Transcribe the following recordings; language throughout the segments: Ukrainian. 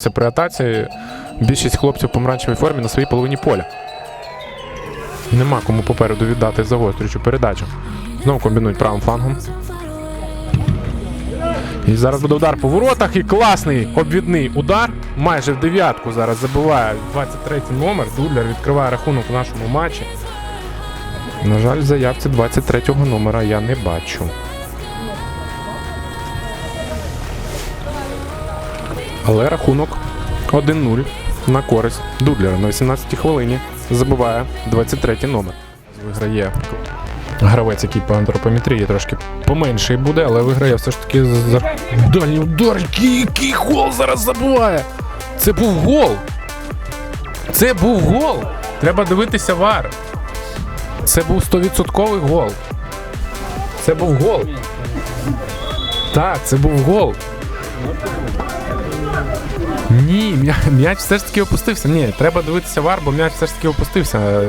Це при атаці більшість хлопців в помаранчевій формі на своїй половині поля. Нема кому попереду віддати загострюючу передачу. Знову комбінують правим флангом. І зараз буде удар по воротах і класний обвідний удар. Майже в дев'ятку зараз забиває 23-й номер. Дублер відкриває рахунок у нашому матчі. На жаль, в заявці 23-го номера я не бачу. Але рахунок 1-0 на користь дублера на 18-й хвилині забиває 23-й номер. Виграє гравець, який по антропометрії трошки поменший буде, але виграє все ж таки за дальній удар. Який, гол зараз забиває! Це був гол! Це був гол! Треба дивитися вар. Це був 100% гол. Це був гол. Так, це був гол. Ні, м'я- м'яч все ж таки опустився. Ні, треба дивитися вар, бо м'яч все ж таки опустився.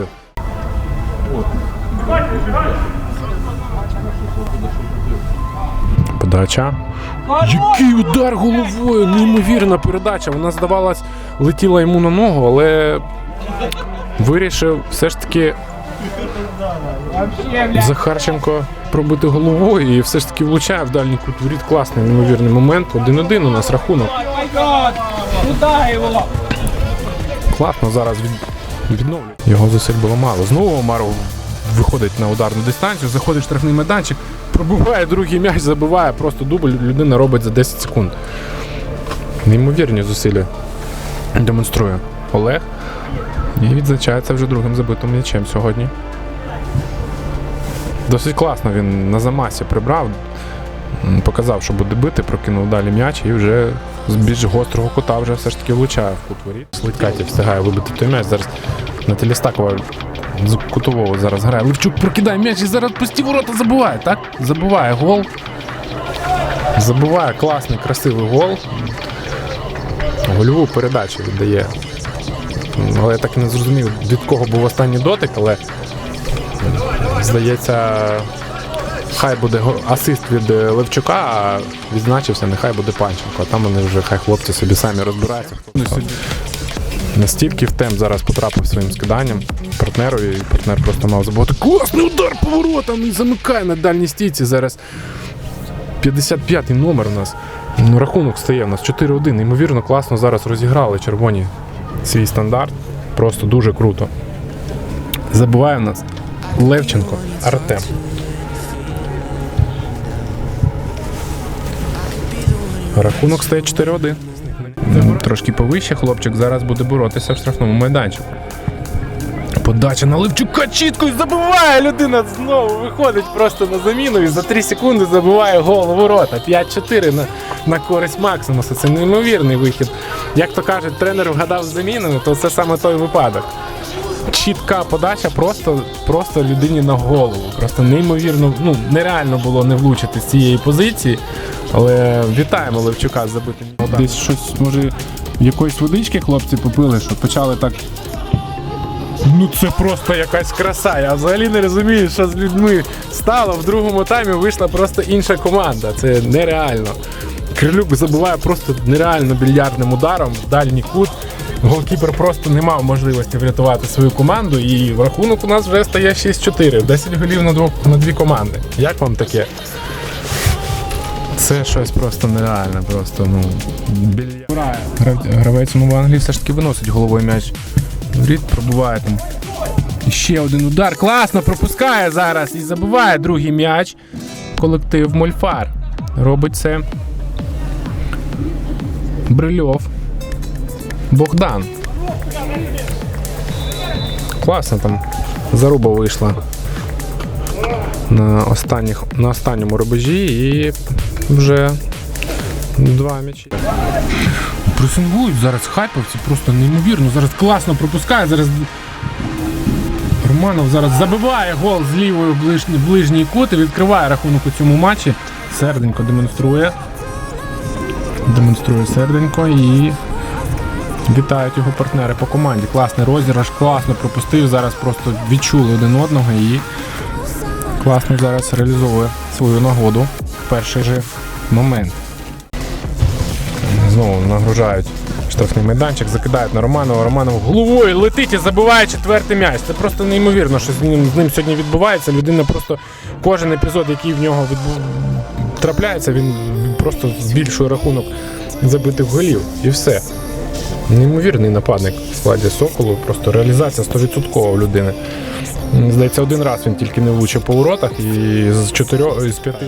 Подача. Який удар головою! Неймовірна передача. Вона, здавалось, летіла йому на ногу, але вирішив все ж таки Захарченко пробити головою і все ж таки влучає в дальній кут. Класний, неймовірний момент. 1-1 у нас рахунок. Класно зараз від... відновлює. Його зусиль було мало. Знову Омаров виходить на ударну дистанцію, заходить штрафний майданчик, пробиває другий м'яч, забиває, просто дубль людина робить за 10 секунд. Неймовірні зусилля демонструє Олег. І відзначається вже другим забитим м'ячем сьогодні. Досить класно він на замасі прибрав, показав, що буде бити, прокинув далі м'яч і вже з більш гострого кута вже все ж таки влучає в кут воріт. Слидкаті встигає вибити той м'яч. Зараз на Телістакова з кутового зараз грає. Левчук прокидає м'яч і зараз пусті ворота забуває, так? Забуває гол. Забуває класний, красивий гол. Гольову передачу віддає. Але я так і не зрозумів, від кого був останній дотик, але здається, хай буде асист від е, Левчука, а відзначився, нехай буде Панченко. А там вони вже хай хлопці собі самі розбираються. Настільки в темп зараз потрапив своїм скиданням партнерові, і партнер просто мав забути. Класний удар поворотом і замикає на дальній стійці. Зараз 55-й номер у нас. Ну, рахунок стає у нас 4-1. Ймовірно, класно зараз розіграли червоні свій стандарт. Просто дуже круто. Забуває в нас Левченко Артем. Рахунок стає 4-1. Трошки повище хлопчик зараз буде боротися в штрафному майданчику. Подача на Левчука чітко і забиває людина знову виходить просто на заміну і за 3 секунди забиває гол у ворота. 5-4 на, на користь Максимуса. Це неймовірний вихід. Як то кажуть, тренер вгадав з замінами, то це саме той випадок. Чітка подача просто, просто людині на голову. Просто неймовірно, ну нереально було не влучити з цієї позиції. Але вітаємо Левчука з забитим. Десь щось, може, якоїсь водички хлопці попили, що почали так. Ну це просто якась краса. Я взагалі не розумію, що з людьми стало. В другому таймі вийшла просто інша команда. Це нереально. Крилюк забиває просто нереально більярдним ударом в дальній кут. Голкіпер просто не мав можливості врятувати свою команду, і в рахунок у нас вже стає 6-4. 10 голів на, двох, на дві команди. Як вам таке? Це щось просто нереальне, просто ну більярд. Гравець ну, в Англії все ж таки виносить головою м'яч. Рід пробуває там. Ще один удар. Класно пропускає зараз і забиває другий м'яч. Колектив Мольфар. Робить це. Брильов. Богдан. Класно там. Заруба вийшла на, останніх, на останньому рубежі і вже два м'ячі. Пресингують зараз хайповці, просто неймовірно. Зараз класно пропускає. Зараз Романов зараз забиває гол з лівої ближній, ближній кут і відкриває рахунок у цьому матчі. Серденько демонструє. Демонструє серденько і вітають його партнери по команді. Класний розіграш, класно пропустив. Зараз просто відчули один одного і класно зараз реалізовує свою нагоду в перший же момент. Знову нагружають Штрафний майданчик закидають на Романова. Романов головою летить і забиває четвертий м'яч. Це просто неймовірно, що з ним, з ним сьогодні відбувається. Людина просто кожен епізод, який в нього відбу... трапляється, він просто збільшує рахунок забитих голів. І все. Неймовірний нападник в складі Соколу. Просто реалізація 100% в людини. Здається, один раз він тільки не влучив по воротах і з чотирьох з п'яти.